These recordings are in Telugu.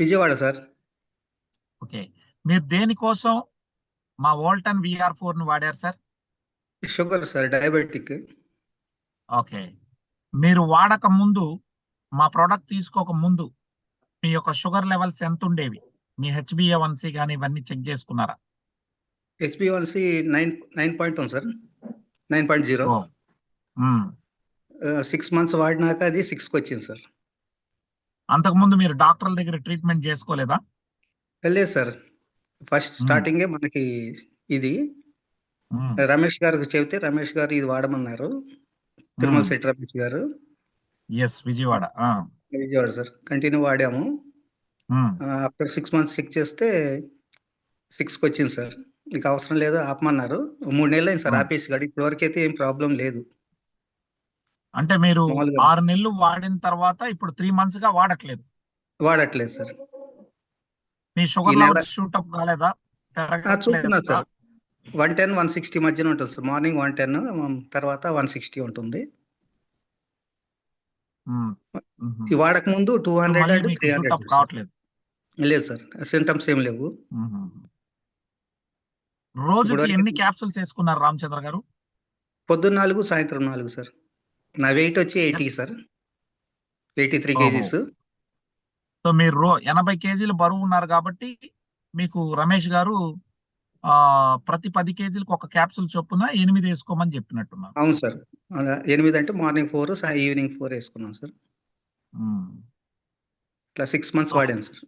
విజయవాడ సార్. ఓకే. మీరు దేనికోసం మా వోల్టన్ విఆర్ ఫోర్ని వాడారు sir? Sugar sir diabetic. Okay. మీరు వాడక ముందు మా ప్రోడక్ట్ తీసుకోక ముందు మీ యొక్క షుగర్ లెవెల్స్ ఎంత ఉండేవి మీ హెచ్బిఏ వన్సీ కానీ ఇవన్నీ చెక్ చేసుకున్నారా? హెచ్బివన్సి nine nine point one sir. Nine point zero. Six months వాడినాక అది సిక్స్కి వచ్చింది సార్. అంతకుముందు మీరు డాక్టర్ల దగ్గర ట్రీట్మెంట్ చేసుకోలేదా? లేదు సార్. ఫస్ట్ స్టార్టింగే మనకి ఇది. రమేష్ గారికి చెబితే రమేష్ గారు ఇది వాడమన్నారు. Tirumala Shetty Ramesh garu. Yes Vijayawada. Vijayawada sir. Continue వాడాము. ఆఫ్టర్ సిక్స్ మంత్స్ చెక్ చేస్తే సిక్స్కి వచ్చింది సార్. నీకు అవసరం లేదు ఆపమన్నారు. మూడు నెలలు అయింది సార్. ఆపేసి కాదు ఇప్పటివరకు అయితే ఏం ప్రాబ్లం లేదు. అంటే మీరు. ఆరు నెలలు వాడిన తర్వాత ఇప్పుడు త్రీ మంత్స్గా వాడట్లేదు. వాడట్లేదు సార్. మీ షుగర్ లెవెల్ షూట్ అప్ కాలేదా వన్ టెన్ వన్ సిక్స్టీ మధ్యన ఉంటుంది సార్. మార్నింగ్ వన్ టెన్ తర్వాత వన్ సిక్స్టీ ఉంటుంది. వాడక ముందు two hundred and three hundred కావట్లేదు. లేదు సార్. సింటమ్స్ ఏం లేవు. రోజుకి ఇప్పటివరకు- ఎన్ని క్యాప్సూల్స్ వేసుకున్నారు రామచంద్ర గారు? పొద్దున్న నాలుగు సాయంత్రం నాలుగు సార్. నా వెయిట్ వచ్చి eighty sir eighty three. Kgs so మీరు రో ఎనభై కేజీలు బరువు ఉన్నారు కాబట్టి మీకు రమేష్ గారు ఆ ప్రతి పది కేజీలకు ఒక క్యాప్సూల్ చొప్పున ఎనిమిది వేసుకోమని చెప్పినట్టున్నారు అవును సార్ అలా ఎనిమిది అంటే మార్నింగ్ ఫోర్ ఈవినింగ్ ఫోర్ వేసుకున్నాం సార్. ఇట్లా సిక్స్ మంత్స్ వాడాను సార్.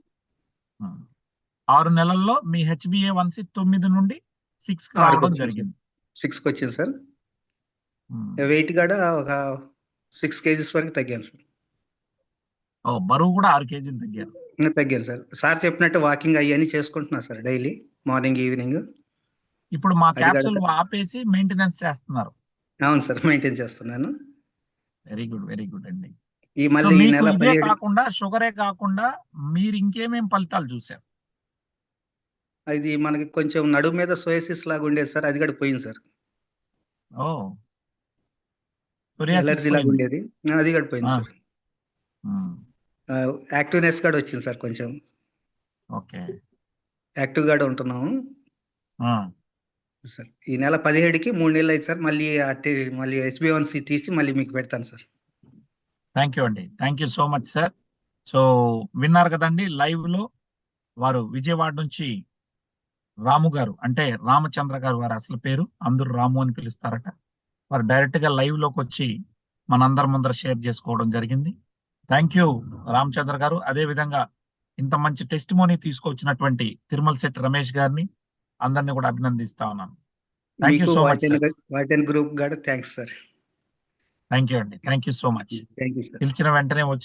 ఆరు నెలల్లో మీ హెచ్బిఏ వన్ సి తొమ్మిది నుండి సిక్స్ రావడం. జరిగింది సిక్స్కి వచ్చింది సార్. వెయిట్ కూడా ఒక సిక్స్ కేజీస్ వరకు తగ్గాను సార్. ఓ బరువు కూడా ఆరు కేజీలు తగ్గారు. తగ్గాను సార్. సార్ చెప్పినట్టు వాకింగ్ అవన్నీ చేసుకుంటున్నా సార్ డైలీ మార్నింగ్ ఈవినింగ్. ఇప్పుడు మా క్యాప్సూల్ ఆపేసి మెయింటెనెన్స్ చేస్తున్నారు. అవును సార్ మెయింటైన్ చేస్తున్నాను. వెరీ గుడ్ వెరీ గుడ్ అండి. ఈ మళ్ళీ ఈ నెల కాకుండా షుగరే కాకుండా మీరు ఇంకేమేం ఫలితాలు చూసారు అది మనకి కొంచెం నడుము మీద సోయసిస్ లాగా ఉండేది సార్ అది కూడా పోయింది సార్. ఓ psoriasis ఎలర్జీ లాగా పోయింది. ఉండేది. అది కూడా పోయింది ఆ. సార్. యాక్టివ్నెస్ కూడా వచ్చింది సార్ కొంచెం. ఓకే. యాక్టివ్గా ఉంటున్నాము. సార్ ఈ నెల పదిహేడుకి మూడు నెలలు అయింది సార్. మళ్ళీ అట్టే మళ్ళీ ఎస్బీ వన్ సి తీసి మళ్ళీ మీకు పెడతాను సార్. థ్యాంక్ యూ అండి. Thank you so much sir. So విన్నారు కదండి లైవ్లో వారు విజయవాడ నుంచి రాము గారు అంటే రామచంద్ర గారు వారి అసలు పేరు అందరూ రాము అని పిలుస్తారట. వారు డైరెక్ట్గా లైవ్లోకి వచ్చి మనందరి ముందర షేర్ చేసుకోవడం జరిగింది. థ్యాంక్ యూ రామచంద్ర గారు. అదే విధంగా ఇంత మంచి టెస్ట్ మోనీ తీసుకొచ్చినటువంటి తిరుమల శెట్టి రమేష్ గారిని అందరినీ కూడా అభినందిస్తా ఉన్నాను thank you so much వాటిన్ group thanks sir thank you అండి. థ్యాంక్ యూ సో మచ్ పిలిచిన వెంటనే వచ్చి